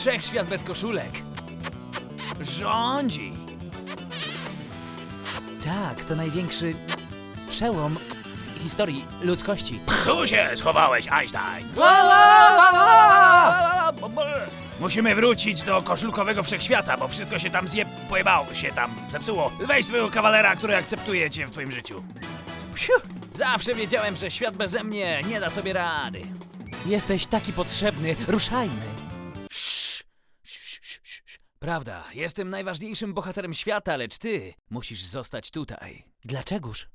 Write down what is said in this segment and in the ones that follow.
Wszechświat bez koszulek. Rządzi. Tak, to największy przełom w historii ludzkości. Tu się schowałeś, Einstein. Musimy wrócić do koszulkowego wszechświata, bo wszystko się tam zje... pojebało się tam, zepsuło. Weź swojego kawalera, który akceptuje cię w twoim życiu. Psiu! Zawsze wiedziałem, że świat beze mnie nie da sobie rady. Jesteś taki potrzebny, ruszajmy. Prawda, jestem najważniejszym bohaterem świata, lecz ty musisz zostać tutaj. Dlaczegoż?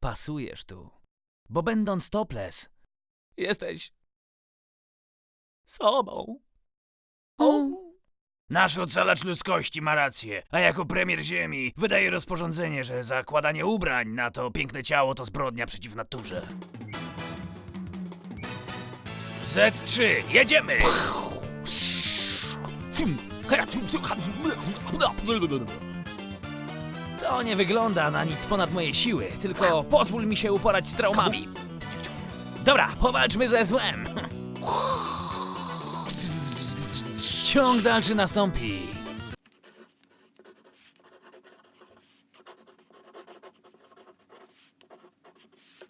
Pasujesz tu. Bo będąc topless, jesteś sobą. O. Nasz ocalacz ludzkości ma rację, a jako premier Ziemi wydaje rozporządzenie, że zakładanie ubrań na to piękne ciało to zbrodnia przeciw naturze. Z3, jedziemy! To nie wygląda na nic ponad moje siły, tylko pozwól mi się uporać z traumami. Dobra, powalczmy ze złem. Ciąg dalszy nastąpi.